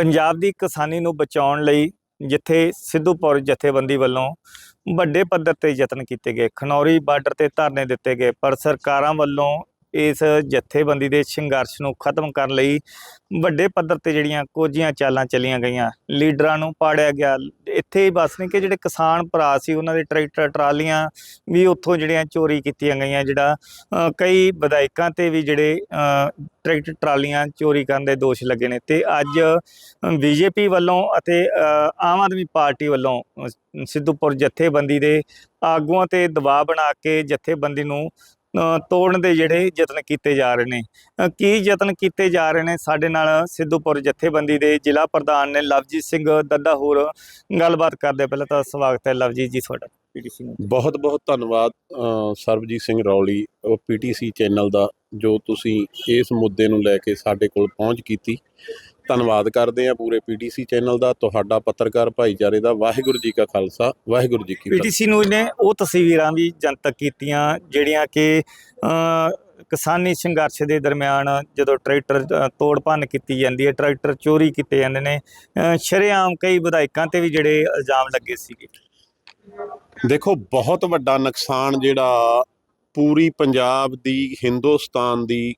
ਪੰਜਾਬ ਦੀ ਕਿਸਾਨੀ ਨੂੰ ਬਚਾਉਣ ਲਈ ਜਿੱਥੇ ਸਿੱਧੂਪੁਰ ਜਥੇਬੰਦੀ ਵੱਲੋਂ ਵੱਡੇ ਪੱਧਰ ਤੇ ਯਤਨ ਕੀਤੇ ਗਏ। ਖਨੌਰੀ ਬਾਰਡਰ ਤੇ ਧਰਨੇ ਦਿੱਤੇ ਗਏ, ਪਰ ਸਰਕਾਰਾਂ ਵੱਲੋਂ ਇਸ ਜਥੇਬੰਦੀ ਦੇ ਸੰਘਰਸ਼ ਨੂੰ ਖਤਮ ਕਰਨ ਲਈ ਵੱਡੇ ਪੱਧਰ ਤੇ ਜਿਹੜੀਆਂ ਕੋਝੀਆਂ ਚਾਲਾਂ ਚੱਲੀਆਂ ਗਈਆਂ। ਲੀਡਰਾਂ ਨੂੰ ਪਾੜਿਆ ਗਿਆ। ਇੱਥੇ ਹੀ ਬਸ ਨਹੀਂ ਕਿ ਜਿਹੜੇ ਕਿਸਾਨ ਭਰਾ ਸੀ ਉਹਨਾਂ ਦੇ ਟਰੈਕਟਰ ਟਰਾਲੀਆਂ ਵੀ ਉੱਥੋਂ ਜਿਹੜੀਆਂ ਚੋਰੀ ਕੀਤੀਆਂ ਗਈਆਂ। ਜਿਹੜਾ ਕਈ ਵਿਧਾਇਕਾਂ ਤੇ ਵੀ ਜਿਹੜੇ ਅ, ਟਰੈਕਟਰ ਟਰਾਲੀਆਂ ਚੋਰੀ ਕਰਨ ਦੇ ਦੋਸ਼ ਲੱਗੇ ਨੇ ਤੇ ਅੱਜ ਬੀਜੇਪੀ ਵੱਲੋਂ ਅਤੇ ਆਮ ਆਦਮੀ ਪਾਰਟੀ ਵੱਲੋਂ ਸਿੱਧੂਪੁਰ ਜਥੇਬੰਦੀ ਦੇ ਆਗੂਆਂ ਤੇ ਦਬਾਅ ਬਣਾ ਕੇ ਜਥੇਬੰਦੀ ਨੂੰ ਤੋੜਨ ਦੇ ਜਿਹੜੇ ਯਤਨ ਕੀਤੇ ਜਾ ਰਹੇ ਨੇ। ਕੀ ਯਤਨ ਕੀਤੇ ਜਾ ਰਹੇ ਨੇ? ਸਾਡੇ ਨਾਲ ਸਿੱਧੂਪੁਰ ਜਥੇਬੰਦੀ ਦੇ ਜ਼ਿਲ੍ਹਾ ਪ੍ਰਧਾਨ ਨੇ ਲਵਜੀਤ ਸਿੰਘ ਦੱਦਾ ਹੋਰ ਗੱਲਬਾਤ ਕਰਦੇ ਪਹਿਲਾਂ ਤਾਂ ਸਵਾਗਤ ਹੈ ਲਵਜੀਤ ਜੀ ਤੁਹਾਡਾ, ਪੀਟੀਸੀ ਨੂੰ। ਬਹੁਤ ਬਹੁਤ ਧੰਨਵਾਦ ਸਰਬਜੀਤ ਸਿੰਘ ਰੌਲੀ, ਉਹ ਪੀਟੀਸੀ ਚੈਨਲ ਦਾ ਜੋ ਤੁਸੀਂ ਇਸ ਮੁੱਦੇ ਨੂੰ ਲੈ ਕੇ ਸਾਡੇ ਕੋਲ ਪਹੁੰਚ ਕੀਤੀ। ਧੰਨਵਾਦ ਕਰਦੇ ਆ ਪੂਰੇ ਪੀਟੀਸੀ ਚੈਨਲ ਦਾ ਤੁਹਾਡਾ ਪੱਤਰਕਾਰ ਭਾਈਚਾਰੇ ਦਾ। ਵਾਹਿਗੁਰੂ ਜੀ ਕਾ ਖਾਲਸਾ ਵਾਹਿਗੁਰੂ ਜੀ ਕੀ ਫਤਿਹ। ਪੀਟੀਸੀ ਨਿਊਜ਼ ਨੇ ਉਹ ਤਸਵੀਰਾਂ ਵੀ ਜਨਤਕ ਕੀਤੀਆਂ ਜਿਹੜੀਆਂ ਕਿ ਕਿਸਾਨੀ ਸੰਘਰਸ਼ ਦੇ ਦਰਮਿਆਨ ਜਦੋਂ ਟਰੈਕਟਰ ਤੋੜ ਭੰਨ ਕੀਤੀ ਜਾਂਦੀ ਹੈ ਟਰੈਕਟਰ ਚੋਰੀ ਕੀਤੇ ਜਾਂਦੇ ਨੇ ਸ਼ਰੇਆਮ ਕਈ ਵਿਧਾਇਕਾਂ ਤੇ ਵੀ ਜਿਹੜੇ ਇਲਜ਼ਾਮ ਲੱਗੇ ਸੀਗੇ। ਦੇਖੋ ਬਹੁਤ ਵੱਡਾ ਨੁਕਸਾਨ ਜਿਹੜਾ ਪੂਰੀ ਪੰਜਾਬ ਦੀ ਹਿੰਦੁਸਤਾਨ ਦੀ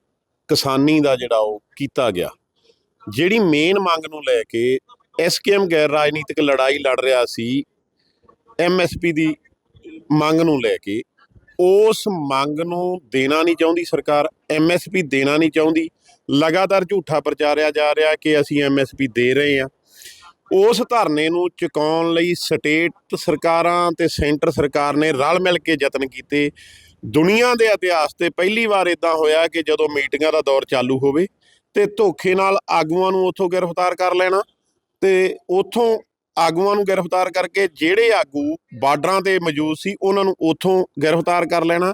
ਕਿਸਾਨੀ ਦਾ ਜਿਹੜਾ ਉਹ ਕੀਤਾ ਗਿਆ। ਜਿਹੜੀ ਮੇਨ ਮੰਗ ਨੂੰ ਲੈ ਕੇ ਐਸਕੇਐਮ ਗੈਰ ਰਾਜਨੀਤਿਕ ਲੜਾਈ ਲੜ ਰਿਹਾ ਸੀ ਐਮਐਸਪੀ ਦੀ ਮੰਗ ਨੂੰ ਲੈ ਕੇ, ਉਸ ਮੰਗ ਨੂੰ ਦੇਣਾ ਨਹੀਂ ਚਾਹੁੰਦੀ ਸਰਕਾਰ ਐਮਐਸਪੀ ਦੇਣਾ ਨਹੀਂ ਚਾਹੁੰਦੀ। ਲਗਾਤਾਰ ਝੂਠਾ ਪ੍ਰਚਾਰਿਆ ਜਾ ਰਿਹਾ ਕਿ ਅਸੀਂ ਐਮਐਸਪੀ ਦੇ ਰਹੇ ਹਾਂ। ਉਸ ਧਰਨੇ ਨੂੰ ਚੁਕਾਉਣ ਲਈ ਸਟੇਟ ਸਰਕਾਰਾਂ ਤੇ ਸੈਂਟਰ ਸਰਕਾਰ ਨੇ ਰਲ ਮਿਲ ਕੇ ਯਤਨ ਕੀਤੇ। ਦੁਨੀਆ ਦੇ ਇਤਿਹਾਸ ਤੇ ਪਹਿਲੀ ਵਾਰ ਇਦਾਂ ਹੋਇਆ ਕਿ ਜਦੋਂ ਮੀਟਿੰਗਾਂ ਦਾ ਦੌਰ ਚਾਲੂ ਹੋਵੇ ਤੇ ਧੋਖੇ ਨਾਲ ਆਗੂਆਂ ਨੂੰ ਉੱਥੋਂ ਗ੍ਰਿਫਤਾਰ ਕਰ ਲੈਣਾ ਤੇ ਉੱਥੋਂ ਆਗੂਆਂ ਨੂੰ ਗ੍ਰਿਫਤਾਰ ਕਰਕੇ ਜਿਹੜੇ ਆਗੂ ਬਾਰਡਰਾਂ ਤੇ ਮੌਜੂਦ ਸੀ, ਉਹਨਾਂ ਨੂੰ ਉੱਥੋਂ ਗ੍ਰਿਫਤਾਰ ਕਰ ਲੈਣਾ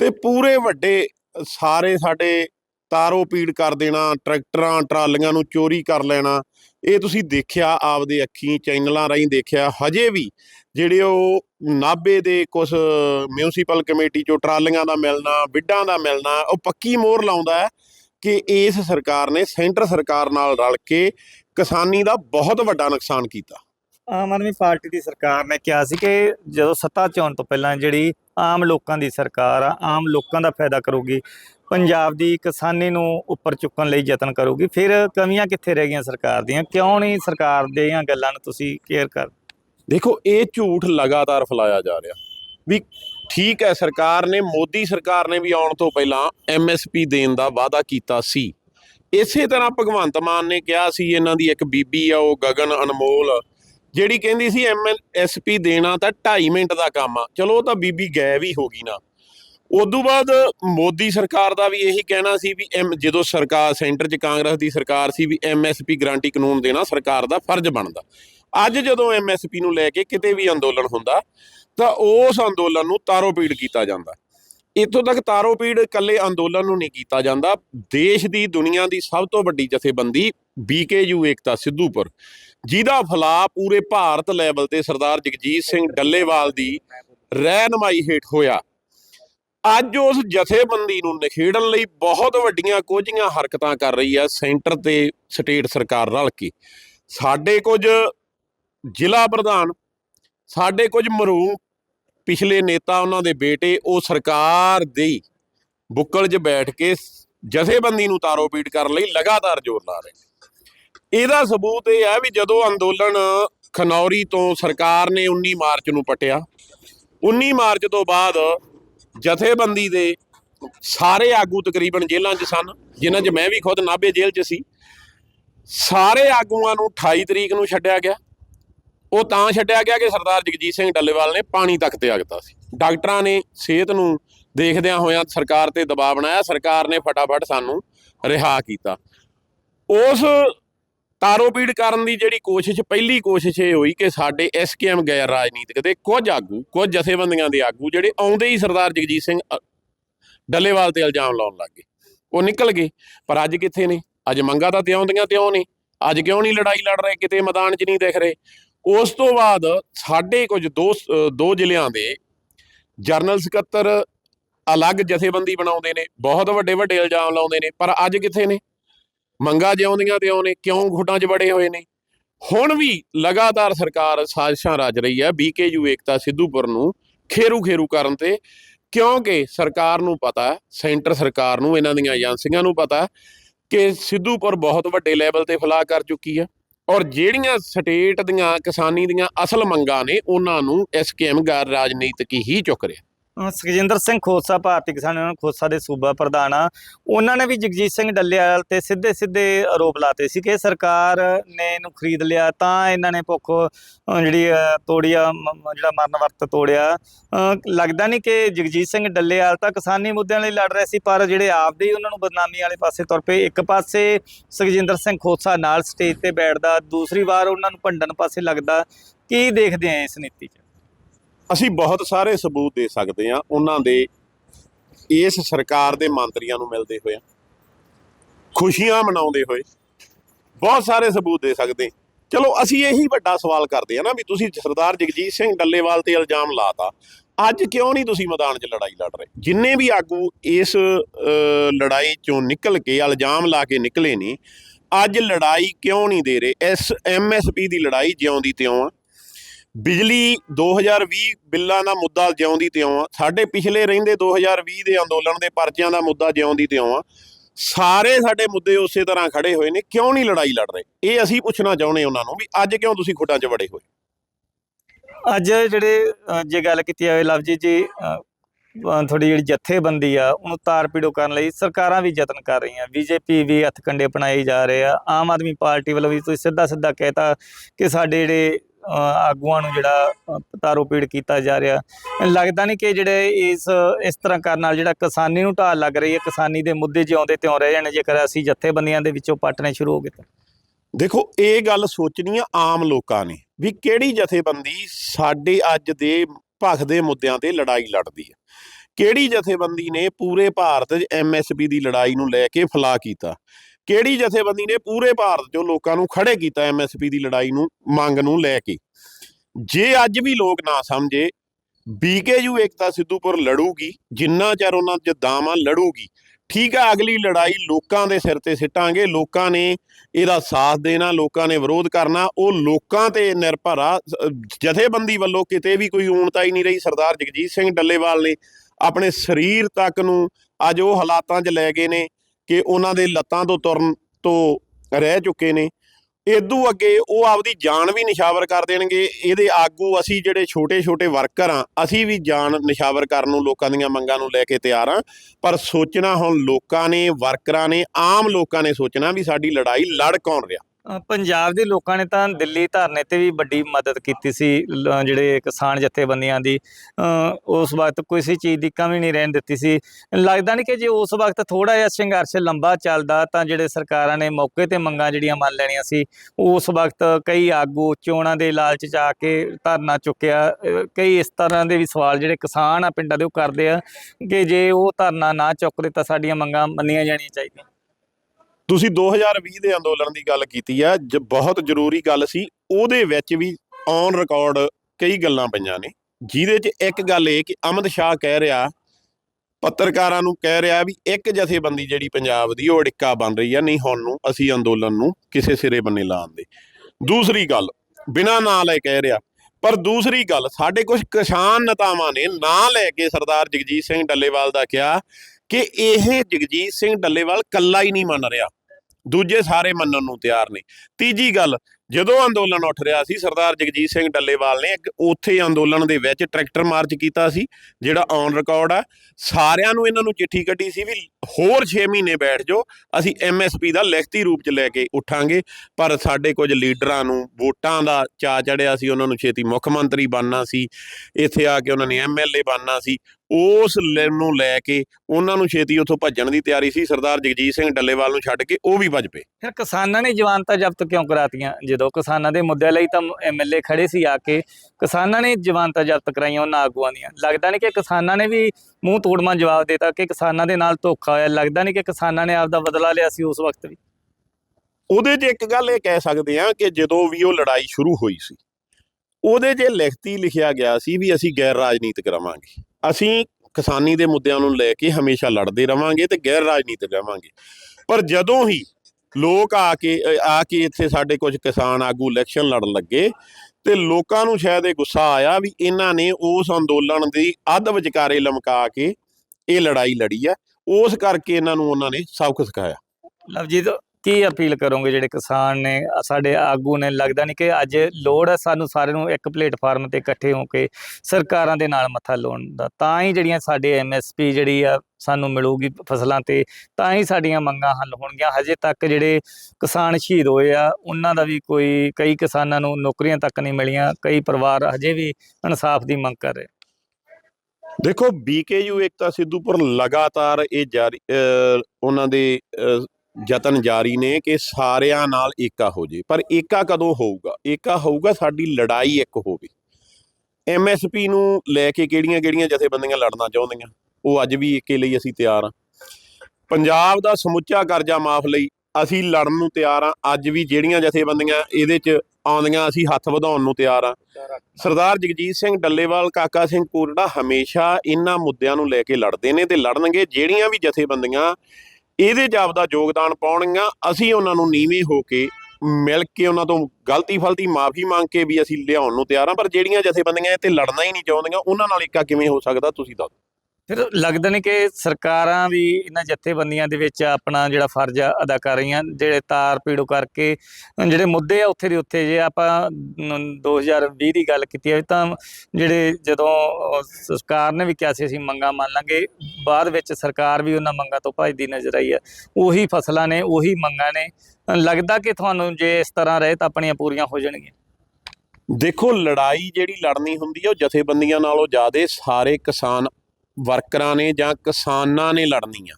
ਤੇ ਪੂਰੇ ਵੱਡੇ ਸਾਰੇ ਸਾਡੇ ਤਾਰੋ ਪੀੜ ਕਰ ਦੇਣਾ, ਟਰੈਕਟਰਾਂ, ਟਰਾਲੀਆਂ ਨੂੰ ਚੋਰੀ ਕਰ ਲੈਣਾ। ਇਹ ਤੁਸੀਂ ਦੇਖਿਆ, ਆਪਦੇ ਅੱਖੀਂ, ਚੈਨਲਾਂ ਰਾਹੀਂ ਦੇਖਿਆ, ਹਜੇ ਵੀ ਜਿਹੜੇ ਉਹ ਨਾਬੇ ਦੇ ਕੁਝ ਮਿਊਨਿਸਪਲ ਕਮੇਟੀ ਚੋਂ ਟਰਾਲੀਆਂ ਦਾ ਮਿਲਣਾ ਬਿੱਡਾਂ ਦਾ ਮਿਲਣਾ, ਉਹ ਪੱਕੀ ਮੋਹਰ ਲਾਉਂਦਾ ਹੈ। ਕਿ ਇਸ ਸਰਕਾਰ ਨੇ ਸੈਂਟਰ ਸਰਕਾਰ ਨਾਲ ਰਲ ਕੇ ਕਿਸਾਨੀ ਦਾ ਬਹੁਤ ਵੱਡਾ ਨੁਕਸਾਨ ਕੀਤਾ। ਆਮ ਆਦਮੀ ਪਾਰਟੀ ਦੀ ਸਰਕਾਰ ਨੇ ਕਿਹਾ ਸੀ ਕਿ ਜਦੋਂ ਸੱਤਾ 'ਚ ਆਉਣ ਤੋਂ ਪਹਿਲਾਂ ਜਿਹੜੀ ਆਮ ਲੋਕਾਂ ਦੀ ਸਰਕਾਰ ਆ ਆਮ ਲੋਕਾਂ ਦਾ ਫਾਇਦਾ ਕਰੂਗੀ ਪੰਜਾਬ ਦੀ ਕਿਸਾਨੀ ਨੂੰ ਉੱਪਰ ਚੁੱਕਣ ਲਈ ਯਤਨ ਕਰੂਗੀ ਫਿਰ ਕਮੀਆਂ ਕਿੱਥੇ ਰਹਿ ਗਈਆਂ ਸਰਕਾਰ ਦੀਆਂ? ਕਿਉਂ ਨਹੀਂ ਸਰਕਾਰ ਦੀਆਂ ਗੱਲਾਂ ਨੂੰ ਤੁਸੀਂ ਕੇਅਰ ਕਰ ਦੇਖੋ ਇਹ ਝੂਠ ਲਗਾਤਾਰ ਫੈਲਾਇਆ ਜਾ ਰਿਹਾ ਵੀ ਠੀਕ ਹੈ, ਸਰਕਾਰ ਨੇ, ਮੋਦੀ ਸਰਕਾਰ ਨੇ ਵੀ ਆਉਣ ਤੋਂ ਪਹਿਲਾਂ ਐਮਐਸਪੀ ਦੇਣ ਦਾ ਵਾਅਦਾ ਕੀਤਾ ਸੀ। ਇਸੇ ਤਰ੍ਹਾਂ ਭਗਵੰਤ ਮਾਨ ਨੇ ਕਿਹਾ ਸੀ, ਇਹਨਾਂ ਦੀ ਇੱਕ ਬੀਬੀ ਆ, ਉਹ ਗਗਨ ਅਨਮੋਲ, ਜਿਹੜੀ ਕਹਿੰਦੀ ਸੀ ਐਮਐਸਪੀ ਦੇਣਾ ਤਾਂ 2.5 ਮਿੰਟ ਦਾ ਕੰਮ ਆ। ਚਲੋ, ਉਹ ਤਾਂ ਬੀਬੀ ਗਾਇਬ ਹੀ ਹੋ ਗਈ ਨਾ। ਉਦੋਂ ਬਾਅਦ ਮੋਦੀ ਸਰਕਾਰ ਦਾ ਵੀ ਇਹੀ ਕਹਿਣਾ ਸੀ ਵੀ ਐਮ ਜਦੋਂ ਸਰਕਾਰ, ਸੈਂਟਰ 'ਚ ਕਾਂਗਰਸ ਦੀ ਸਰਕਾਰ ਸੀ ਵੀ ਐਮਐਸਪੀ ਗਾਰੰਟੀ ਕਾਨੂੰਨ ਦੇਣਾ, ਸਰਕਾਰ ਦਾ ਫਰਜ਼ ਬਣਦਾ। ਅੱਜ ਜਦੋਂ ਐਮਐਸਪੀ ਨੂੰ ਲੈ ਕੇ ਕਿਤੇ ਵੀ ਅੰਦੋਲਨ ਹੁੰਦਾ ਤਾਂ ਉਸ ਅੰਦੋਲਨ ਨੂੰ ਤਾਰੋ ਪੀੜ ਕੀਤਾ ਜਾਂਦਾ। ਇੱਥੋਂ ਤੱਕ ਤਾਰੋ ਪੀੜ ਇਕੱਲੇ ਅੰਦੋਲਨ ਨੂੰ ਨਹੀਂ ਕੀਤਾ ਜਾਂਦਾ। ਦੇਸ਼ ਦੀ, ਦੁਨੀਆ ਦੀ ਸਭ ਤੋਂ ਵੱਡੀ ਜਥੇਬੰਦੀ ਬੀਕੇਯੂ ਏਕਤਾ ਸਿੱਧੂਪੁਰ। ਜਿਹਦਾ ਫਲਾ ਪੂਰੇ ਭਾਰਤ ਲੈਵਲ ਤੇ ਸਰਦਾਰ ਜਗਜੀਤ ਸਿੰਘ ਡੱਲੇਵਾਲ ਦੀ ਰਹਿਨਮਾਈ ਹੇਠ ਹੋਇਆ। ਅੱਜ ਉਸ ਜਥੇਬੰਦੀ ਨੂੰ ਨਿਖੇੜਨ ਲਈ ਬਹੁਤ ਵੱਡੀਆਂ ਕੋਝੀਆਂ ਹਰਕਤਾਂ ਕਰ ਰਹੀ ਹੈ ਸੈਂਟਰ ਤੇ ਸਟੇਟ ਸਰਕਾਰ ਰਲ ਕੇ। ਸਾਡੇ ਕੁਝ ਜ਼ਿਲ੍ਹਾ ਪ੍ਰਧਾਨ, ਸਾਡੇ ਕੁਝ ਮਰੂ ਪਿਛਲੇ ਨੇਤਾ ਉਹਨਾਂ ਦੇ ਬੇਟੇ, ਉਹ ਸਰਕਾਰ ਦੀ ਬੁੱਕਲ 'ਚ ਬੈਠ ਕੇ ਜਥੇਬੰਦੀ ਨੂੰ ਤਾਰੋ ਪੀਟ ਕਰਨ ਲਈ ਲਗਾਤਾਰ ਜ਼ੋਰ ਲਾ ਰਹੇ ਨੇ। ਇਹਦਾ ਸਬੂਤ ਇਹ ਹੈ ਵੀ ਜਦੋਂ ਅੰਦੋਲਨ ਖਨੌਰੀ ਤੋਂ ਸਰਕਾਰ ਨੇ 19 ਮਾਰਚ ਨੂੰ ਪਟਿਆ 19 ਮਾਰਚ ਤੋਂ ਬਾਅਦ ਜਥੇਬੰਦੀ ਦੇ ਸਾਰੇ ਆਗੂ ਤਕਰੀਬਨ ਜੇਲ੍ਹਾਂ 'ਚ ਸਨ, ਜਿਨ੍ਹਾਂ 'ਚ ਮੈਂ ਵੀ ਖੁਦ ਨਾਭੇ ਜੇਲ੍ਹ 'ਚ ਸੀ ਸਾਰੇ ਆਗੂਆਂ ਨੂੰ 28 ਤਰੀਕ ਨੂੰ ਛੱਡਿਆ ਗਿਆ ਉਹ ਤਾਂ ਛੱਡਿਆ ਗਿਆ ਕਿ ਸਰਦਾਰ ਜਗਜੀਤ ਸਿੰਘ ਡੱਲੇਵਾਲ ਨੇ ਪਾਣੀ ਤੱਕ ਤਿਆਗ ਦਿੱਤਾ ਸੀ। ਡਾਕਟਰਾਂ ਨੇ ਸਿਹਤ ਨੂੰ ਦੇਖਦਿਆਂ ਹੋਇਆਂ ਸਰਕਾਰ ਤੇ ਦਬਾਅ ਬਣਾਇਆ। ਸਰਕਾਰ ਨੇ ਫਟਾਫਟ ਸਾਨੂੰ ਰਿਹਾ ਕੀਤਾ। ਉਸ ਤਾਰੋਪੀੜ ਕਰਨ ਦੀ ਜਿਹੜੀ ਕੋਸ਼ਿਸ਼, ਪਹਿਲੀ ਕੋਸ਼ਿਸ਼ ਇਹ ਹੋਈ ਕਿ ਸਾਡੇ ਐਸਕੇਐਮ ਗੈਰ ਰਾਜਨੀਤਿਕ ਦੇ ਕੁਝ ਆਗੂ, ਕੁਝ ਜਥੇਬੰਦੀਆਂ ਦੇ ਆਗੂ ਜਿਹੜੇ ਆਉਂਦੇ ਹੀ ਸਰਦਾਰ ਜਗਜੀਤ ਸਿੰਘ ਡੱਲੇਵਾਲ ਤੇ ਇਲਜ਼ਾਮ ਲਾਉਣ ਲੱਗ ਗਏ। ਉਹ ਨਿਕਲ ਗਏ। ਪਰ ਅੱਜ ਕਿੱਥੇ ਨੇ? ਅੱਜ ਮੰਗਾ ਤਾਂ ਤਿਉਂਦੀਆਂ ਤਿਉਂ ਨੇ। ਅੱਜ ਕਿਉਂ ਨਹੀਂ ਲੜਾਈ ਲੜ ਰਹੇ? ਕਿਤੇ ਮੈਦਾਨ 'ਚ ਨਹੀਂ ਦਿਖ ਰਹੇ। ਉਸ ਤੋਂ ਬਾਅਦ ਸਾਡੇ ਕੁਝ ਦੋ ਅ, ਦੋ ਜ਼ਿਲ੍ਹਿਆਂ ਦੇ ਜਰਨਲ ਸਕੱਤਰ ਅਲੱਗ ਜਥੇਬੰਦੀ ਬਣਾਉਂਦੇ ਨੇ ਬਹੁਤ ਵੱਡੇ ਵੱਡੇ ਇਲਜ਼ਾਮ ਲਾਉਂਦੇ ਨੇ ਪਰ ਅੱਜ ਕਿੱਥੇ ਨੇ? ਮੰਗਾ ਜਿਉਂਦੀਆਂ ਤੇ ਆਉਨੇ ਕਿਉਂ ਘੁੱਟਾਂ 'ਚ ਵੜੇ ਹੋਏ ਨੇ? ਹੁਣ ਵੀ ਲਗਾਤਾਰ ਸਰਕਾਰ ਸਾਜ਼ਿਸ਼ਾਂ ਰਚ ਰਹੀ ਹੈ ਬੀਕੇਯੂ ਏਕਤਾ ਸਿੱਧੂਪੁਰ ਨੂੰ ਖੇਰੂ ਖੇਰੂ ਕਰਨ ਤੇ ਕਿਉਂਕਿ ਸਰਕਾਰ ਨੂੰ ਪਤਾ ਹੈ ਸੈਂਟਰ ਸਰਕਾਰ ਨੂੰ ਇਹਨਾਂ ਦੀਆਂ ਏਜੰਸੀਆਂ ਨੂੰ ਪਤਾ ਹੈ ਕਿ ਸਿੱਧੂਪੁਰ ਬਹੁਤ ਵੱਡੇ ਲੈਵਲ ਤੇ ਫਲਾਹ ਕਰ ਚੁੱਕੀ ਹੈ। ਔਰ ਜਿਹੜੀਆਂ ਸਟੇਟ ਦੀਆਂ ਕਿਸਾਨੀ ਦੀਆਂ ਅਸਲ ਮੰਗਾਂ ਨੇ, ਉਹਨਾਂ ਨੂੰ ਐਸਕੇਐਮ ਗੈਰ ਰਾਜਨੀਤਿਕ ਹੀ ਚੁੱਕ ਰਿਹਾ। ਸੁਖਜਿੰਦਰ ਸਿੰਘ ਖੋਸਾ ਭਾਰਤੀ ਕਿਸਾਨ ਯੂਨੀਅਨ ਖੋਸਾ ਦੇ ਸੂਬਾ ਪ੍ਰਧਾਨ ਆ। ਉਹਨਾਂ ਨੇ ਵੀ ਜਗਜੀਤ ਸਿੰਘ ਡੱਲੇਵਾਲ ਤੇ ਸਿੱਧੇ ਸਿੱਧੇ ਆਰੋਪ ਲਾਤੇ ਸੀ ਕਿ ਸਰਕਾਰ ਨੇ ਇਹਨੂੰ ਖਰੀਦ ਲਿਆ ਤਾਂ ਇਹਨਾਂ ਨੇ ਭੁੱਖ ਜਿਹੜੀ ਅਹ, ਤੋੜੀ ਆ ਜਿਹੜਾ ਮਰਨ ਵਰਤ ਤੋੜਿਆ। ਲੱਗਦਾ ਨਹੀਂ ਕਿ ਜਗਜੀਤ ਸਿੰਘ ਡੱਲੇਵਾਲ ਤਾਂ ਕਿਸਾਨੀ ਮੁੱਦਿਆਂ ਲਈ ਲੜ ਰਹੇ ਸੀ ਪਰ ਜਿਹੜੇ ਆਪਦੇ ਹੀ ਉਹਨਾਂ ਨੂੰ ਬਦਨਾਮੀ ਵਾਲੇ ਪਾਸੇ ਤੁਰ ਪਏ ਇੱਕ ਪਾਸੇ ਸੁਖਜਿੰਦਰ ਸਿੰਘ ਖੋਸਾ ਨਾਲ ਸਟੇਜ ਤੇ ਬੈਠਦਾ ਦੂਸਰੀ ਵਾਰ ਉਹਨਾਂ ਨੂੰ ਭੰਡਣ ਪਾਸੇ ਲੱਗਦਾ। ਕੀ ਦੇਖਦੇ ਆ ਇਸ ਨੀਤੀ 'ਚ? ਅਸੀਂ ਬਹੁਤ ਸਾਰੇ ਸਬੂਤ ਦੇ ਸਕਦੇ ਹਾਂ, ਉਹਨਾਂ ਦੇ ਇਸ ਸਰਕਾਰ ਦੇ ਮੰਤਰੀਆਂ ਨੂੰ ਮਿਲਦੇ ਹੋਏ, ਖੁਸ਼ੀਆਂ ਮਨਾਉਂਦੇ ਹੋਏ, ਬਹੁਤ ਸਾਰੇ ਸਬੂਤ ਦੇ ਸਕਦੇ ਚਲੋ, ਅਸੀਂ ਇਹੀ ਵੱਡਾ ਸਵਾਲ ਕਰਦੇ ਹਾਂ ਨਾ ਵੀ ਤੁਸੀਂ ਸਰਦਾਰ ਜਗਜੀਤ ਸਿੰਘ ਡੱਲੇਵਾਲ ਤੇ ਇਲਜ਼ਾਮ ਲਾਤਾ, ਅੱਜ ਕਿਉਂ ਨਹੀਂ ਤੁਸੀਂ ਮੈਦਾਨ 'ਚ ਲੜਾਈ ਲੜ ਰਹੇ? ਜਿੰਨੇ ਵੀ ਆਗੂ ਇਸ ਲੜਾਈ 'ਚੋਂ ਨਿਕਲ ਕੇ, ਇਲਜ਼ਾਮ ਲਾ ਕੇ ਨਿਕਲੇ ਨੇ, ਅੱਜ ਲੜਾਈ ਕਿਉਂ ਨਹੀਂ ਦੇ ਰਹੇ? ਇਸ ਐਮਐਸਪੀ ਦੀ ਲੜਾਈ ਜਿਉਂਦੀ ਤਿਉਂ ਆ। ਬਿਜਲੀ 2020 ਬਿੱਲਾਂ ਦਾ ਮੁੱਦਾ ਜਿਉਂਦੀ ਤਿਉਂ ਆ। ਸਾਡੇ ਪਿਛਲੇ ਰਹਿੰਦੇ 2020 ਦੇ ਅੰਦੋਲਨ ਦੇ ਪਰਚਿਆਂ ਦਾ ਮੁੱਦਾ ਜਿਉਂਦੀ ਤਿਉਂ ਆ। ਸਾਰੇ ਸਾਡੇ ਮੁੱਦੇ ਉਸੇ ਤਰ੍ਹਾਂ ਖੜੇ ਹੋਏ ਨੇ, ਕਿਉਂ ਨਹੀਂ ਲੜਾਈ ਲੜ ਰਹੇ? ਇਹ ਅਸੀਂ ਪੁੱਛਣਾ ਚਾਹੁੰਦੇ ਉਹਨਾਂ ਨੂੰ ਵੀ ਅੱਜ ਕਿਉਂ ਤੁਸੀਂ ਖੁੱਡਾਂ 'ਚ ਵੜੇ ਹੋਏ? ਅੱਜ ਜਿਹੜੇ ਜੇ ਗੱਲ ਕੀਤੀ ਜਾਵੇ ਲਵਜੀ ਜੀ ਥੋੜੀ ਜਿਹੜੀ ਜਥੇਬੰਦੀ ਆ, ਉਹਨੂੰ ਤਾਰ ਪੀੜੋ ਕਰਨ ਲਈ ਸਰਕਾਰਾਂ ਵੀ ਯਤਨ ਕਰ ਰਹੀਆਂ। ਬੀਜੇਪੀ ਵੀ ਹੱਥ ਹੱਥਕੰਡੇ ਅਪਣਾਏ ਜਾ ਰਹੇ ਆ। ਆਮ ਆਦਮੀ ਪਾਰਟੀ ਵੱਲੋਂ ਵੀ ਤੁਸੀਂ ਸਿੱਧਾ ਸਿੱਧਾ ਕਹਿਤਾ ਕਿ ਸਾਡੇ ਜਿਹੜੇ ਆਗੂਆਂ ਨੂੰ ਜਿਹੜਾ ਅ, ਕੀਤਾ ਜਾ ਰਿਹਾ। ਲੱਗਦਾ ਨਹੀਂ ਕਿ ਜਿਹੜੇ ਇਸ ਇਸ ਤਰ੍ਹਾਂ ਕਰਨ ਨਾਲ ਜਿਹੜਾ ਕਿਸਾਨੀ ਨੂੰ ਢਾਲ ਲੱਗ ਰਹੀ ਹੈ ਕਿਸਾਨੀ ਦੇ ਮੁੱਦੇ ਜਿਉਂਦੇ ਤਿਉਂ ਰਹਿ ਜਾਣੇ ਜੇਕਰ ਅਸੀਂ ਜਥੇਬੰਦੀਆਂ ਦੇ ਵਿੱਚੋਂ ਪੱਟਣੇ ਸ਼ੁਰੂ ਹੋ ਗਏ ਤਾਂ। ਦੇਖੋ ਇਹ ਗੱਲ ਸੋਚਣੀ ਆ ਆਮ ਲੋਕਾਂ ਨੇ ਵੀ ਕਿਹੜੀ ਜਥੇਬੰਦੀ ਸਾਡੇ ਅੱਜ ਦੇ ਭਖਦੇ ਮੁੱਦਿਆਂ ਤੇ ਲੜਾਈ ਲੜਦੀ ਹੈ ਕਿਹੜੀ ਜਥੇਬੰਦੀ ਨੇ ਪੂਰੇ ਭਾਰਤ 'ਚ ਐਮਐਸਪੀ ਦੀ ਲੜਾਈ ਨੂੰ ਲੈ ਕੇ ਫਲਾ ਕੀਤਾ। ਕਿਹੜੀ ਜਥੇਬੰਦੀ ਨੇ ਪੂਰੇ ਭਾਰਤ 'ਚੋਂ ਲੋਕਾਂ ਨੂੰ ਖੜੇ ਕੀਤਾ ਐਮਐਸਪੀ ਦੀ ਲੜਾਈ ਨੂੰ, ਮੰਗ ਨੂੰ ਲੈ ਕੇ? ਜੇ ਅੱਜ ਵੀ ਲੋਕ ਨਾ ਸਮਝੇ ਬੀਕੇਯੂ ਏਕਤਾ ਸਿੱਧੂਪੁਰ ਲੜੂਗੀ, ਜਿੰਨਾ ਚਿਰ ਉਹਨਾਂ 'ਚ ਦਾਵਾ ਲੜੂਗੀ, ਠੀਕ ਆ, ਅਗਲੀ ਲੜਾਈ ਲੋਕਾਂ ਦੇ ਸਿਰ ਤੇ ਸਿੱਟਾਂਗੇ, ਲੋਕਾਂ ਨੇ ਇਹਦਾ ਸਾਥ ਦੇਣਾ, ਲੋਕਾਂ ਨੇ ਵਿਰੋਧ ਕਰਨਾ, ਉਹ ਲੋਕਾਂ ਤੇ ਨਿਰਭਰ ਆ। ਜਥੇਬੰਦੀ ਵੱਲੋਂ ਕਿਤੇ ਵੀ ਕੋਈ ਊਣਤਾ ਹੀ ਨਹੀਂ ਰਹੀ, ਸਰਦਾਰ ਜਗਜੀਤ ਸਿੰਘ ਡੱਲੇਵਾਲ ਨੇ ਆਪਣੇ ਸਰੀਰ ਤੱਕ ਨੂੰ ਅੱਜ ਉਹ ਹਾਲਾਤਾਂ 'ਚ ਲੈ ਗਏ ਨੇ। ਕਿ ਉਹਨਾਂ ਦੇ ਲੱਤਾਂ ਤੋਂ ਤੁਰਨ ਤੋਂ ਰਹਿ ਚੁੱਕੇ ਨੇ। ਇਦੋਂ ਅੱਗੇ ਉਹ ਆਪਦੀ ਜਾਨ ਵੀ ਨਿਸ਼ਾਵਰ ਕਰ ਦੇਣਗੇ। ਇਹਦੇ ਆਗੂ ਅਸੀਂ ਜਿਹੜੇ ਛੋਟੇ ਛੋਟੇ ਵਰਕਰ ਆ ਅਸੀਂ ਵੀ ਜਾਨ ਨਿਸ਼ਾਵਰ ਕਰਨ ਨੂੰ ਲੋਕਾਂ ਦੀਆਂ ਮੰਗਾਂ ਨੂੰ ਲੈ ਕੇ ਤਿਆਰ ਆ ਪਰ ਸੋਚਣਾ ਹੁਣ ਲੋਕਾਂ ਨੇ, ਵਰਕਰਾਂ ਨੇ, ਆਮ ਲੋਕਾਂ ਨੇ ਸੋਚਣਾ ਵੀ ਸਾਡੀ ਲੜਾਈ ਲੜ ਕੌਣ ਰਿਹਾ। ਪੰਜਾਬ ਦੇ ਲੋਕਾਂ ਨੇ ਤਾਂ ਦਿੱਲੀ ਧਰਨੇ ਤੇ ਵੀ ਵੱਡੀ ਮਦਦ ਕੀਤੀ ਸੀ ਲ- ਜਿਹੜੇ ਕਿਸਾਨ ਜਥੇਬੰਦੀਆਂ ਦੀ ਅ, ਉਸ ਵਕਤ ਕਿਸੇ ਚੀਜ਼ ਦੀ ਕਮੀ ਨਹੀਂ ਰਹਿਣ ਦਿੱਤੀ ਸੀ। ਲੱਗਦਾ ਨਹੀਂ ਕਿ ਜੇ ਉਸ ਵਕਤ ਥੋੜਾ ਜਿਹਾ ਸੰਘਰਸ਼ ਲੰਬਾ ਚੱਲਦਾ ਤਾਂ ਜਿਹੜੇ ਸਰਕਾਰਾਂ ਨੇ ਮੌਕੇ ਤੇ ਮੰਗਾਂ ਜਿਹੜੀਆਂ ਮੰਨ ਲੈਣੀਆਂ ਸੀ ਉਸ ਵਕਤ ਕਈ ਆਗੂ ਚੋਣਾਂ ਦੇ ਲਾਲਚ ਚ ਆ ਕੇ ਧਰਨਾ ਚੁੱਕਿਆ। ਅ, ਕਈ ਇਸ ਤਰ੍ਹਾਂ ਦੇ ਵੀ ਸਵਾਲ ਜਿਹੜੇ ਕਿਸਾਨ ਆ ਪਿੰਡਾਂ ਦੇ ਉਹ ਕਰਦੇ ਆ ਕਿ ਜੇ ਉਹ ਧਰਨਾ ਨਾ ਚੁੱਕਦੇ ਤਾਂ ਸਾਡੀਆਂ ਮੰਗਾਂ ਮੰਨੀਆਂ ਜਾਣੀਆਂ ਚਾਹੀਦੀਆਂ। ਤੁਸੀਂ 2020 ਦੇ ਅੰਦੋਲਨ ਦੀ ਗੱਲ ਕੀਤੀ ਆ, ਜ- ਬਹੁਤ ਜ਼ਰੂਰੀ ਗੱਲ ਸੀ, ਉਹਦੇ ਵਿੱਚ ਵੀ ਔਨ ਰਿਕਾਰਡ ਕਈ ਗੱਲਾਂ ਪਈਆਂ ਨੇ। ਜਿਹਦੇ 'ਚ ਇੱਕ ਗੱਲ ਇਹ ਕਿ ਅਮਿਤ ਸ਼ਾਹ ਕਹਿ ਰਿਹਾ, ਪੱਤਰਕਾਰਾਂ ਨੂੰ ਕਹਿ ਰਿਹਾ ਵੀ ਇੱਕ ਜਥੇਬੰਦੀ ਜਿਹੜੀ ਪੰਜਾਬ ਦੀ, ਉਹ ਅੜਿੱਕਾ ਬਣ ਰਹੀ ਆ, ਨਹੀਂ ਹੁਣ ਨੂੰ, ਅਸੀਂ ਅੰਦੋਲਨ ਨੂੰ ਕਿਸੇ ਸਿਰੇ ਬੰਨੇ ਲਾਉਣ ਦੇ। ਦੂਸਰੀ ਗੱਲ, ਬਿਨਾਂ ਨਾਂ ਲੈ ਕਹਿ ਰਿਹਾ, ਪਰ ਦੂਸਰੀ ਗੱਲ, ਸਾਡੇ ਕੁਝ ਕਿਸਾਨ ਨੇਤਾਵਾਂ ਨੇ ਨਾਂ ਲੈ ਕੇ ਸਰਦਾਰ ਜਗਜੀਤ ਸਿੰਘ ਡੱਲੇਵਾਲ ਦਾ ਕਿਹਾ ਕਿ ਇਹ ਜਗਜੀਤ ਸਿੰਘ ਡੱਲੇਵਾਲ ਕੱਲਾ ਹੀ ਨਹੀਂ ਮੰਨ ਰਿਹਾ। ਦੂਜੇ ਸਾਰੇ ਮੰਨਣ ਨੂੰ ਤਿਆਰ ਨੇ। ਤੀਜੀ ਗੱਲ, ਜਦੋਂ ਅੰਦੋਲਨ ਉੱਠ ਰਿਹਾ ਸੀ, ਸਰਦਾਰ ਜਗਜੀਤ ਸਿੰਘ ਡੱਲੇਵਾਲ ਨੇ ਇੱਕ ਉੱਥੇ ਅੰਦੋਲਨ ਦੇ ਵਿੱਚ ਟਰੈਕਟਰ ਮਾਰਚ ਕੀਤਾ ਸੀ, ਜਿਹੜਾ ਔਨ ਰਿਕਾਰਡ ਆ। ਸਾਰਿਆਂ ਨੂੰ ਇਹਨਾਂ ਨੂੰ ਚਿੱਠੀ ਕੱਢੀ ਸੀ ਵੀ ਹੋਰ 6 ਮਹੀਨੇ ਬੈਠ ਜਾਓ, ਅਸੀਂ ਐਮਐਸਪੀ ਦਾ ਲਿਖਤੀ ਰੂਪ ਚ ਲੈ ਕੇ ਉੱਠਾਂਗੇ, ਪਰ ਸਾਡੇ ਕੁਝ ਲੀਡਰਾਂ ਨੂੰ ਵੋਟਾਂ ਦਾ ਚਾ ਚੜਿਆ ਸੀ, ਉਹਨਾਂ ਨੂੰ ਛੇਤੀ ਮੁੱਖ ਮੰਤਰੀ ਬਣਨਾ ਸੀ। ਇੱਥੇ ਆ ਕੇ ਉਹਨਾਂ ਨੇ ਐਮਐਲਏ ਬਣਨਾ ਸੀ। ਉਸ ਲ- ਨੂੰ ਲੈ ਕੇ ਉਹਨਾਂ ਨੂੰ ਛੇਤੀ ਉੱਥੋਂ ਭੱਜਣ ਦੀ ਤਿਆਰੀ ਸੀ। ਸਰਦਾਰ ਜਗਜੀਤ ਸਿੰਘ ਡੱਲੇਵਾਲ ਨੂੰ ਛੱਡ ਕੇ ਉਹ ਵੀ ਭੱਜ ਪਏ। ਫਿਰ ਕਿਸਾਨਾਂ ਨੇ ਜਵਾਨਤਾ ਜ਼ਬਤ ਕਿਉਂ ਕਰਾਤੀਆਂ? ਜਦੋਂ ਕਿਸਾਨਾਂ ਦੇ ਮੁੱਦੇ ਲਈ ਤਾਂ ਐਮਐਲਏ ਖੜੇ ਸੀ ਆ ਕੇ ਕਿਸਾਨਾਂ ਨੇ ਜਵਾਨਤਾ ਜ਼ਬਤ ਕਰਾਈਆਂ ਉਹਨਾਂ ਆਗੂਆਂ ਦੀਆਂ। ਲੱਗਦਾ ਨਹੀਂ ਕਿ ਕਿਸਾਨਾਂ ਨੇ ਵੀ ਮੂੰਹ ਤੋੜਮਾ ਜਵਾਬ ਦਿੱਤਾ ਕਿ ਕਿਸਾਨਾਂ ਦੇ ਨਾਲ ਧੋਖਾ ਹੋਇਆ। ਲੱਗਦਾ ਨਹੀਂ ਕਿ ਕਿਸਾਨਾਂ ਨੇ ਆਪਦਾ ਬਦਲਾ ਲਿਆ ਸੀ ਉਸ ਵਕਤ ਵੀ। ਉਹਦੇ 'ਚ ਇੱਕ ਗੱਲ ਇਹ ਕਹਿ ਸਕਦੇ ਆ ਕਿ ਜਦੋਂ ਵੀ ਉਹ ਲੜਾਈ ਸ਼ੁਰੂ ਹੋਈ ਸੀ ਉਹਦੇ 'ਚ ਲਿਖਤੀ ਲਿਖਿਆ ਗਿਆ ਸੀ ਵੀ ਅਸੀਂ ਗੈਰ ਰਾਜਨੀਤਿਕ ਰਵਾਂਗੇ। ਅਸੀਂ ਕਿਸਾਨੀ ਦੇ ਮੁੱਦਿਆਂ ਨੂੰ ਲੈ ਕੇ ਹਮੇਸ਼ਾ ਲੜਦੇ ਰਵਾਂਗੇ ਤੇ ਗੈਰ ਰਾਜਨੀਤਿਕ ਰਵਾਂਗੇ। ਪਰ ਜਦੋਂ ਹੀ ਲੋਕ ਆ ਕੇ ਆ ਕੇ ਇੱਥੇ ਸਾਡੇ ਕੁਝ ਕਿਸਾਨ ਆਗੂ ਇਲੈਕਸ਼ਨ ਲੜਨ ਲੱਗੇ ਤੇ ਲੋਕਾਂ ਨੂੰ ਸ਼ਾਇਦ ਇਹ ਗੁੱਸਾ ਆਇਆ ਵੀ ਇਹਨਾਂ ਨੇ ਉਸ ਅੰਦੋਲਨ ਦੀ ਅੱਧ ਵਿਚਕਾਰੇ ਲਮਕਾ ਕੇ ਇਹ ਲੜਾਈ ਲੜੀ ਆ ਉਸ ਕਰਕੇ ਇਹਨਾਂ ਨੂੰ ਉਹਨਾਂ ਨੇ ਸਬਕ ਸਿਖਾਇਆ। ਲਵਜੀਤ ਕੀ ਅਪੀਲ ਕਰੋਗੇ ਜਿਹੜੇ ਕਿਸਾਨ ਨੇ ਸਾਡੇ ਆਗੂ ਨੇ? ਲੱਗਦਾ ਨਹੀਂ ਕਿ ਅੱਜ ਲੋੜ ਹੈ ਸਾਨੂੰ ਸਾਰਿਆਂ ਨੂੰ ਇੱਕ ਪਲੇਟਫਾਰਮ ਤੇ ਇਕੱਠੇ ਹੋ ਕੇ ਸਰਕਾਰਾਂ ਦੇ ਨਾਲ ਮੱਥਾ ਲਾਉਣ ਦਾ। ਤਾਂ ਹੀ ਜਿਹੜੀਆਂ ਸਾਡੇ ਐਮਐਸਪੀ ਜਿਹੜੀ ਆ, ਸਾਨੂੰ ਮਿਲੂਗੀ ਫਸਲਾਂ ਤੇ, ਤਾਂ ਹੀ ਸਾਡੀਆਂ ਮੰਗਾਂ ਹੱਲ ਹੋਣਗੀਆਂ। ਹਜੇ ਤੱਕ ਜਿਹੜੇ ਕਿਸਾਨ ਸ਼ਹੀਦ ਹੋਏ ਆ, ਉਹਨਾਂ ਦਾ ਵੀ ਕੋਈ, ਕਈ ਕਿਸਾਨਾਂ ਨੂੰ ਨੌਕਰੀਆਂ ਤੱਕ ਨਹੀਂ ਮਿਲੀਆਂ, ਕਈ ਪਰਿਵਾਰ ਹਜੇ ਵੀ ਇਨਸਾਫ ਦੀ ਮੰਗ ਕਰ ਰਹੇ। ਦੇਖੋ ਬੀਕੇਯੂ ਏਕਤਾ ਸਿੱਧੂਪੁਰ ਲਗਾਤਾਰ ਇਹ ਜਾਰੀ ਉਹਨਾਂ ਦੇ ਯਤਨ ਜਾਰੀ ਨੇ ਕਿ ਸਾਰਿਆਂ ਨਾਲ ਏਕਾ ਹੋ ਜੇ। ਪਰ ਏਕਾ ਕਦੋਂ ਹੋਊਗਾ? ਏਕਾ ਹੋਊਗਾ ਸਾਡੀ ਲੜਾਈ ਇੱਕ ਹੋਵੇ। ਐਮਐਸਪੀ ਨੂੰ ਲੈ ਕੇ ਕਿਹੜੀਆਂ-ਕਿਹੜੀਆਂ ਜਥੇਬੰਦੀਆਂ ਲੜਨਾ ਚਾਹੁੰਦੀਆਂ? ਉਹ ਅੱਜ ਵੀ ਏਕੇ ਲਈ ਅਸੀਂ ਤਿਆਰ ਹਾਂ। ਪੰਜਾਬ ਦਾ ਸਮੁੱਚਾ ਕਰਜ਼ਾ ਮਾਫ ਲਈ ਅਸੀਂ ਲੜਨ ਨੂੰ ਤਿਆਰ ਹਾਂ। ਅੱਜ ਵੀ ਜਿਹੜੀਆਂ ਜਥੇਬੰਦੀਆਂ ਇਹਦੇ 'ਚ ਆਉਂਦੀਆਂ, ਅਸੀਂ ਹੱਥ ਵਧਾਉਣ ਨੂੰ ਤਿਆਰ ਹਾਂ। ਸਰਦਾਰ ਜਗਜੀਤ ਸਿੰਘ ਡੱਲੇਵਾਲ, ਕਾਕਾ ਸਿੰਘ ਕੋਰੜਾ ਹਮੇਸ਼ਾ ਇਹਨਾਂ ਮੁੱਦਿਆਂ ਨੂੰ ਲੈ ਕੇ ਲੜਦੇ ਨੇ ਤੇ ਲੜਨਗੇ। ਜਿਹੜੀਆਂ ਵੀ ਜਥੇਬੰਦੀਆਂ ਇਹਦੇ 'ਚ ਆਪਦਾ ਯੋਗਦਾਨ ਪਾਉਣਗੀਆਂ ਅਸੀਂ ਉਹਨਾਂ ਨੂੰ ਨੀਵੇਂ ਹੋ ਕੇ ਮਿਲ ਕੇ ਉਹਨਾਂ ਤੋਂ ਗਲਤੀ ਫਲਤੀ ਮਾਫੀ ਮੰਗ ਕੇ ਵੀ ਅਸੀਂ ਲਿਆਉਣ ਨੂੰ ਤਿਆਰ ਹਾਂ, ਪਰ ਜਿਹੜੀਆਂ ਜਥੇਬੰਦੀਆਂ ਇਹ ਤੇ ਲੜਨਾ ਹੀ ਨਹੀਂ ਚਾਹੁੰਦੀਆਂ, ਉਹਨਾਂ ਨਾਲ ਇੱਕਾ ਕਿਵੇਂ ਹੋ ਸਕਦਾ, ਤੁਸੀਂ ਦੱਸੋ। ਫਿਰ ਲੱਗਦਾ ਨੇ ਕਿ ਸਰਕਾਰਾਂ ਵੀ ਇਹਨਾਂ ਜਥੇਬੰਦੀਆਂ ਦੇ ਵਿੱਚ ਆਪਣਾ ਜਿਹੜਾ ਫਰਜ਼ ਆ ਅਦਾ ਕਰ ਰਹੀਆਂ, ਜਿਹੜੇ ਤਾਰ ਪੀੜੋ ਕਰਕੇ, ਜਿਹੜੇ ਮੁੱਦੇ ਆ ਉੱਥੇ ਦੇ ਉੱਥੇ ਜੇ ਆਪਾਂ 2020 ਦੀ ਗੱਲ ਕੀਤੀ ਹੈ ਤਾਂ ਜਿਹੜੇ ਜਦੋਂ ਸਰਕਾਰ ਨੇ ਵੀ ਕਿਹਾ ਸੀ ਅਸੀਂ ਮੰਗਾਂ ਮੰਨ ਲਾਂਗੇ, ਬਾਅਦ ਵਿੱਚ ਸਰਕਾਰ ਵੀ ਉਹਨਾਂ ਮੰਗਾਂ ਤੋਂ ਭੱਜਦੀ ਨਜ਼ਰ ਆਈ ਹੈ ਉਹੀ ਫਸਲਾਂ ਨੇ, ਉਹੀ ਮੰਗਾਂ ਨੇ। ਲੱਗਦਾ ਕਿ ਤੁਹਾਨੂੰ ਜੇ ਇਸ ਤਰ੍ਹਾਂ ਰਹੇ ਤਾਂ ਆਪਣੀਆਂ ਪੂਰੀਆਂ ਹੋ ਜਾਣਗੀਆਂ। ਦੇਖੋ, ਲੜਾਈ ਜਿਹੜੀ ਲੜਨੀ ਹੁੰਦੀ ਹੈ ਉਹ ਜਥੇਬੰਦੀਆਂ ਨਾਲੋਂ ਜ਼ਿਆਦਾ ਸਾਰੇ ਕਿਸਾਨ ਵਰਕਰਾਂ ਨੇ ਜਾਂ ਕਿਸਾਨਾਂ ਨੇ ਲੜਨੀਆਂ,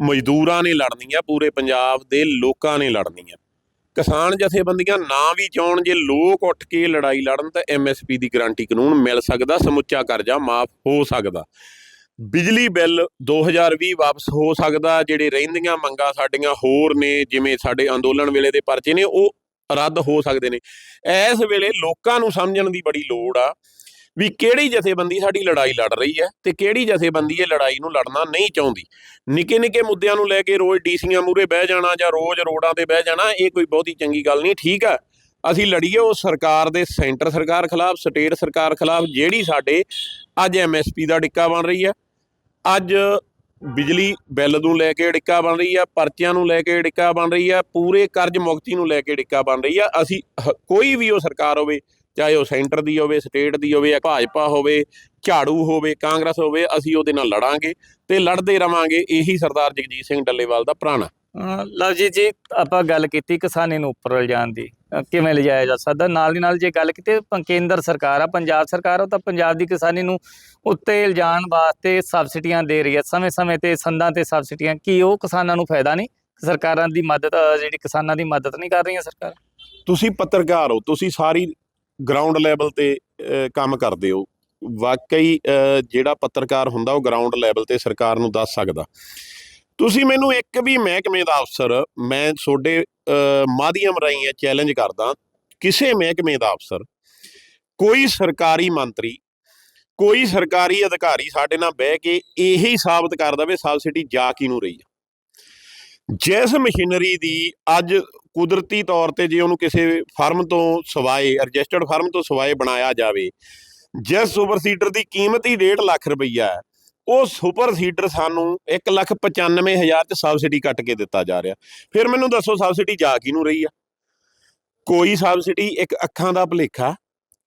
ਮਜ਼ਦੂਰਾਂ ਨੇ ਲੜਨੀਆਂ, ਪੂਰੇ ਪੰਜਾਬ ਦੇ ਲੋਕਾਂ ਨੇ ਲੜਨੀ ਆ ਕਿਸਾਨ ਜਥੇਬੰਦੀਆਂ ਨਾ ਵੀ ਚਾਹਣ ਜੇ ਲੋਕ ਉੱਠ ਕੇ ਲੜਾਈ ਲੜਨ ਤਾਂ ਐਮਐਸਪੀ ਦੀ ਗਾਰੰਟੀ ਕਾਨੂੰਨ ਮਿਲ ਸਕਦਾ, ਸਮੁੱਚਾ ਕਰਜ਼ਾ ਮਾਫ ਹੋ ਸਕਦਾ। ਬਿਜਲੀ ਬਿੱਲ 2020 ਵਾਪਸ ਹੋ ਸਕਦਾ, ਜਿਹੜੇ ਰਹਿੰਦੀਆਂ ਮੰਗਾਂ ਸਾਡੀਆਂ ਹੋਰ ਨੇ, ਜਿਵੇਂ ਸਾਡੇ ਅੰਦੋਲਨ ਵੇਲੇ ਦੇ ਪਰਚੇ ਨੇ, ਉਹ ਰੱਦ ਹੋ ਸਕਦੇ ਨੇ। ਇਸ ਵੇਲੇ ਲੋਕਾਂ ਨੂੰ ਸਮਝਣ ਦੀ ਬੜੀ ਲੋੜ ਆ। ਵੀ ਕਿਹੜੀ ਜਥੇਬੰਦੀ ਸਾਡੀ ਲੜਾਈ ਲੜ ਰਹੀ ਹੈ ਤੇ ਕਿਹੜੀ ਜਥੇਬੰਦੀ ਇਹ ਲੜਾਈ ਨੂੰ ਲੜਨਾ ਨਹੀਂ ਚਾਹੁੰਦੀ। ਨਿੱਕੇ ਨਿੱਕੇ ਮੁੱਦਿਆਂ ਨੂੰ ਲੈ ਕੇ ਰੋਜ਼ ਡੀਸੀਆਂ ਮੂਰੇ ਬਹਿ ਜਾਣਾ ਜਾਂ ਰੋਜ਼ ਰੋਡਾਂ ਤੇ ਬਹਿ ਜਾਣਾ, ਇਹ ਕੋਈ ਬਹੁਤੀ ਚੰਗੀ ਗੱਲ ਨਹੀਂ, ਠੀਕ ਆ ਅਸੀਂ ਲੜੀਏ ਉਹ ਸਰਕਾਰ ਦੇ ਸੈਂਟਰ ਸਰਕਾਰ ਖਿਲਾਫ, ਸਟੇਟ ਸਰਕਾਰ ਖਿਲਾਫ, ਜਿਹੜੀ ਸਾਡੇ ਅੱਜ ਐਮਐਸਪੀ ਦਾ ਡਿੱਕਾ ਬਣ ਰਹੀ ਹੈ। ਅੱਜ ਬਿਜਲੀ ਬਿੱਲ ਨੂੰ ਲੈ ਕੇ ਡਿੱਕਾ ਬਣ ਰਹੀ ਆ ਪਰਚਿਆਂ ਨੂੰ ਲੈ ਕੇ ਡਿੱਕਾ ਬਣ ਰਹੀ ਆ ਪੂਰੇ ਕਰਜ਼ ਮੁਕਤੀ ਨੂੰ ਲੈ ਕੇ ਡਿੱਕਾ ਬਣ ਰਹੀ ਆ ਅਸੀਂ ਹ- ਕੋਈ ਵੀ ਉਹ ਸਰਕਾਰ ਹੋਵੇ ਚਾਹੇ ਉਹ ਸੈਂਟਰ ਦੀ ਹੋਵੇ ਸਟੇਟ ਦੀ ਹੋਵੇ ਭਾਜਪਾ ਹੋਵੇ ਝਾੜੂ ਹੋਵੇ ਕਾਂਗਰਸ ਹੋਵੇ ਅਸੀਂ ਉਹਦੇ ਨਾਲ ਲੜਾਂਗੇ ਤੇ ਲੜਦੇ ਰਵਾਂਗੇ। ਇਹੀ ਸਰਦਾਰ ਜਗਜੀਤ ਸਿੰਘ ਡੱਲੇਵਾਲ ਦਾ ਪ੍ਰਾਣਾ ਲਵਜੀਤ ਜੀ ਆਪਾਂ ਗੱਲ ਕੀਤੀ ਕਿਸਾਨੀ ਨੂੰ ਉੱਪਰ ਲਿਜਾਣ ਦੀ ਕਿਵੇਂ ਲਿਜਾਇਆ ਜਾ ਸਕਦਾ? ਨਾਲ ਦੀ ਨਾਲ ਜੇ ਗੱਲ ਕੀਤੀ ਕੇਂਦਰ ਸਰਕਾਰ ਆ ਪੰਜਾਬ ਸਰਕਾਰ ਉਹ ਤਾਂ ਪੰਜਾਬ ਦੀ ਕਿਸਾਨੀ ਨੂੰ ਉੱਤੇ ਲਿਜਾਣ ਵਾਸਤੇ ਸਬਸਿਡੀਆਂ ਦੇ ਰਹੀ ਹੈ। ਸਮੇਂ-ਸਮੇਂ ਤੇ ਸੰਦਾਂ ਤੇ ਸਬਸਿਡੀਆਂ ਕੀ ਉਹ ਕਿਸਾਨਾਂ ਨੂੰ ਫਾਇਦਾ ਨਹੀਂ? ਸਰਕਾਰਾਂ ਦੀ ਮਦਦ ਜਿਹੜੀ ਕਿਸਾਨਾਂ ਦੀ ਮਦਦ ਨਹੀਂ ਕਰ ਰਹੀਆਂ ਸਰਕਾਰ? ਤੁਸੀਂ ਪੱਤਰਕਾਰ ਹੋ ਤੁਸੀਂ ਸਾਰੀ ਗਰਾਊਂਡ ਲੈਵਲ ਤੇ ਕੰਮ ਕਰਦੇ ਹੋ। ਵਾਕਈ ਜਿਹੜਾ ਪੱਤਰਕਾਰ ਹੁੰਦਾ, ਉਹ ਗਰਾਊਂਡ ਲੈਵਲ ਤੇ ਸਰਕਾਰ ਨੂੰ ਦੱਸ ਸਕਦਾ। ਤੁਸੀਂ ਮੈਨੂੰ ਇੱਕ ਵੀ ਮਹਿਕਮੇ ਦਾ ਅਫਸਰ, ਮੈਂ ਤੁਹਾਡੇ ਮਾਧਿਅਮ ਰਾਹੀਂ ਇਹ ਚੈਲੰਜ ਕਰਦਾ, ਕਿਸੇ ਮਹਿਕਮੇ ਦਾ ਅਫਸਰ, ਕੋਈ ਸਰਕਾਰੀ ਮੰਤਰੀ, ਕੋਈ ਸਰਕਾਰੀ ਅਧਿਕਾਰੀ ਸਾਡੇ ਨਾਲ ਬਹਿ ਕੇ ਇਹੀ ਸਾਬਤ ਕਰ ਦਵੇ ਸਬਸਿਡੀ ਜਾ ਕਿਹਨੂੰ ਰਹੀ ਆ। ਜਿਸ ਮਸ਼ੀਨਰੀ ਦੀ ਅੱਜ ਕੁਦਰਤੀ ਤੌਰ ਤੇ ਜੇ ਉਹਨੂੰ ਕਿਸੇ ਫਰਮ ਤੋਂ ਸਵਾਏ, ਰਜਿਸਟਰਡ ਫਰਮ ਤੋਂ ਸਵਾਏ ਬਣਾਇਆ ਜਾਵੇ, ਜਿਸ ਸੁਪਰ ਸੀਡਰ ਦੀ ਕੀਮਤ ਹੀ 1.5 ਲੱਖ ਰੁਪਈਆ ਹੈ, ਉਹ ਸੁਪਰ ਸੀਡਰ ਸਾਨੂੰ 195000 ਚ ਸਬਸਿਡੀ ਕੱਟ ਕੇ ਦਿੱਤਾ ਜਾ ਰਿਹਾ। ਫਿਰ ਮੈਨੂੰ ਦੱਸੋ ਸਬਸਿਡੀ ਜਾ ਕਿਹਨੂੰ ਰਹੀ ਆ? ਕੋਈ ਸਬਸਿਡੀ, ਇੱਕ ਅੱਖਾਂ ਦਾ ਭੁਲੇਖਾ,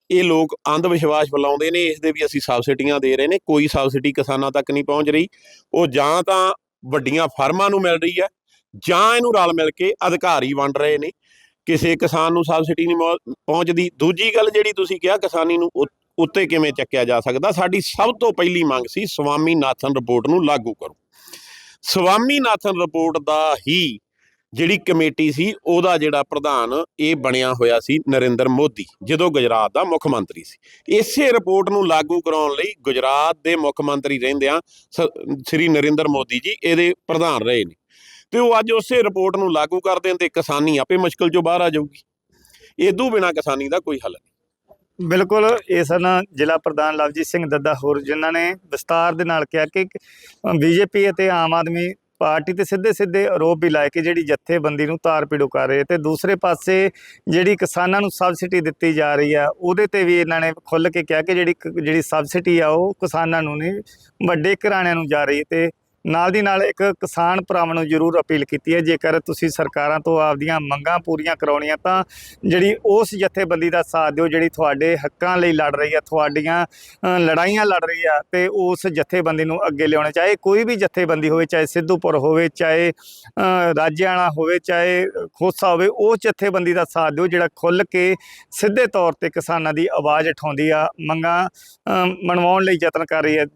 ਇਹ ਲੋਕ ਅੰਧ ਵਿਸ਼ਵਾਸ ਫੈਲਾਉਂਦੇ ਨੇ, ਇਸ ਦੇ ਵੀ ਅਸੀਂ ਸਬਸਿਡੀਆਂ ਦੇ ਰਹੇ ਨੇ, ਕੋਈ ਸਬਸਿਡੀ ਕਿਸਾਨਾਂ ਤੱਕ ਨਹੀਂ ਪਹੁੰਚ ਰਹੀ। ਉਹ ਜਾਂ ਤਾਂ ਵੱਡੀਆਂ ਫਰਮਾਂ ਨੂੰ ਮਿਲ ਰਹੀ ਹੈ ਜਾਂ ਇਹਨੂੰ ਰਲ ਮਿਲ ਕੇ ਅਧਿਕਾਰੀ ਵੰਡ ਰਹੇ ਨੇ, ਕਿਸੇ ਕਿਸਾਨ ਨੂੰ ਸਬਸਿਡੀ ਨਹੀਂ ਮੌ- ਪਹੁੰਚਦੀ। ਦੂਜੀ ਗੱਲ ਜਿਹੜੀ ਤੁਸੀਂ ਕਿਹਾ ਕਿਸਾਨੀ ਨੂੰ ਉੱਤੇ ਕਿਵੇਂ ਚੱਕਿਆ ਜਾ ਸਕਦਾ, ਸਾਡੀ ਸਭ ਤੋਂ ਪਹਿਲੀ ਮੰਗ ਸੀ ਸਵਾਮੀਨਾਥਨ ਰਿਪੋਰਟ ਨੂੰ ਲਾਗੂ ਕਰੋ। ਸਵਾਮੀਨਾਥਨ ਰਿਪੋਰਟ ਦਾ ਹੀ ਜਿਹੜੀ ਕਮੇਟੀ ਸੀ, ਉਹਦਾ ਜਿਹੜਾ ਪ੍ਰਧਾਨ ਇਹ ਬਣਿਆ ਹੋਇਆ ਸੀ ਨਰਿੰਦਰ ਮੋਦੀ, ਜਦੋਂ ਗੁਜਰਾਤ ਦਾ ਮੁੱਖ ਮੰਤਰੀ ਸੀ। ਇਸੇ ਰਿਪੋਰਟ ਨੂੰ ਲਾਗੂ ਕਰਾਉਣ ਲਈ ਗੁਜਰਾਤ ਦੇ ਮੁੱਖ ਮੰਤਰੀ ਰਹਿੰਦਿਆਂ ਸ- ਸ੍ਰੀ ਨਰਿੰਦਰ ਮੋਦੀ ਜੀ ਇਹਦੇ ਪ੍ਰਧਾਨ ਰਹੇ ਨੇ। ਤੇ ਉਹ ਅੱਜ ਉਸੇ ਰਿਪੋਰਟ ਨੂੰ ਲਾਗੂ ਕਰ ਦੇਣ ਤੇ ਕਿਸਾਨੀ ਆਪੇ ਮੁਸ਼ਕਲ ਚੋਂ ਬਾਹਰ ਆ ਜਾਊਗੀ। ਇਦੋਂ ਬਿਨਾ ਕਿਸਾਨੀ ਦਾ ਕੋਈ ਹੱਲ ਨਹੀਂ। ਬਿਲਕੁਲ, ਇਹ ਸਨ ਜ਼ਿਲ੍ਹਾ ਪ੍ਰਧਾਨ ਲਵਜੀਤ ਸਿੰਘ ਦੱਦਾ ਹੋਰ, ਜਿਨ੍ਹਾਂ ਨੇ ਵਿਸਤਾਰ ਦੇ ਨਾਲ ਕਿਹਾ ਕਿ ਬੀਜੇਪੀ ਅਤੇ ਆਮ ਆਦਮੀ ਪਾਰਟੀ ਤੇ ਸਿੱਧੇ ਸਿੱਧੇ ਆਰੋਪ ਵੀ ਲਾਏ ਕਿ ਜਿਹੜੀ ਜਥੇਬੰਦੀ ਨੂੰ ਤਾਰ ਪੀੜੋ ਕਰ ਰਹੇ ਤੇ ਦੂਸਰੇ ਪਾਸੇ ਜਿਹੜੀ ਕਿਸਾਨਾਂ ਨੂੰ ਸਬਸਿਡੀ ਦਿੱਤੀ ਜਾ ਰਹੀ ਆ, ਉਹਦੇ ਤੇ ਵੀ ਇਹਨਾਂ ਨੇ ਖੁੱਲ ਕੇ ਕਿਹਾ ਕਿ ਜਿਹੜੀ ਕ- ਜਿਹੜੀ ਸਬਸਿਡੀ ਆ, ਉਹ ਕਿਸਾਨਾਂ ਨੂੰ ਨਹੀਂ, ਵੱਡੇ ਘਰਾਣਿਆਂ ਨੂੰ ਜਾ ਰਹੀ ਹੈ ਤੇ ਨਾਲ ਦੀ ਨਾਲ ਇੱਕ ਕਿਸਾਨ ਭਰਾਵਾਂ ਨੂੰ ਜ਼ਰੂਰ ਅਪੀਲ ਕੀਤੀ ਹੈ, ਜੇਕਰ ਤੁਸੀਂ ਸਰਕਾਰਾਂ ਤੋਂ ਆਪਦੀਆਂ ਮੰਗਾਂ ਪੂਰੀਆਂ ਕਰਾਉਣੀਆਂ ਤਾਂ ਜਿਹੜੀ ਉਸ ਜਥੇਬੰਦੀ ਦਾ ਸਾਥ ਦਿਓ, ਜਿਹੜੀ ਤੁਹਾਡੇ ਹੱਕਾਂ ਲਈ ਲੜ ਰਹੀ ਆ, ਤੁਹਾਡੀਆਂ ਲੜਾਈਆਂ ਲੜ ਰਹੀ ਆ ਤੇ ਉਸ ਜਥੇਬੰਦੀ ਨੂੰ ਅੱਗੇ ਲਿਆਉਣਾ, ਚਾਹੇ ਕੋਈ ਵੀ ਜਥੇਬੰਦੀ ਹੋਵੇ, ਚਾਹੇ ਸਿੱਧੂਪੁਰ ਹੋਵੇ, ਚਾਹੇ ਰਾਜਿਆਣਾ ਹੋਵੇ, ਚਾਹੇ ਖੋਸਾ ਹੋਵੇ ਉਹ ਜਥੇਬੰਦੀ ਦਾ ਸਾਥ ਦਿਓ, ਜਿਹੜਾ ਖੁੱਲ ਕੇ ਸਿੱਧੇ ਤੌਰ ਤੇ ਕਿਸਾਨਾਂ ਦੀ ਆਵਾਜ਼ ਉਠਾਉਂਦੀ ਆ, ਮੰਗਾਂ ਮਨਵਾਉਣ ਲਈ ਯਤਨ ਕਰ ਰਹੀ ਹੈ।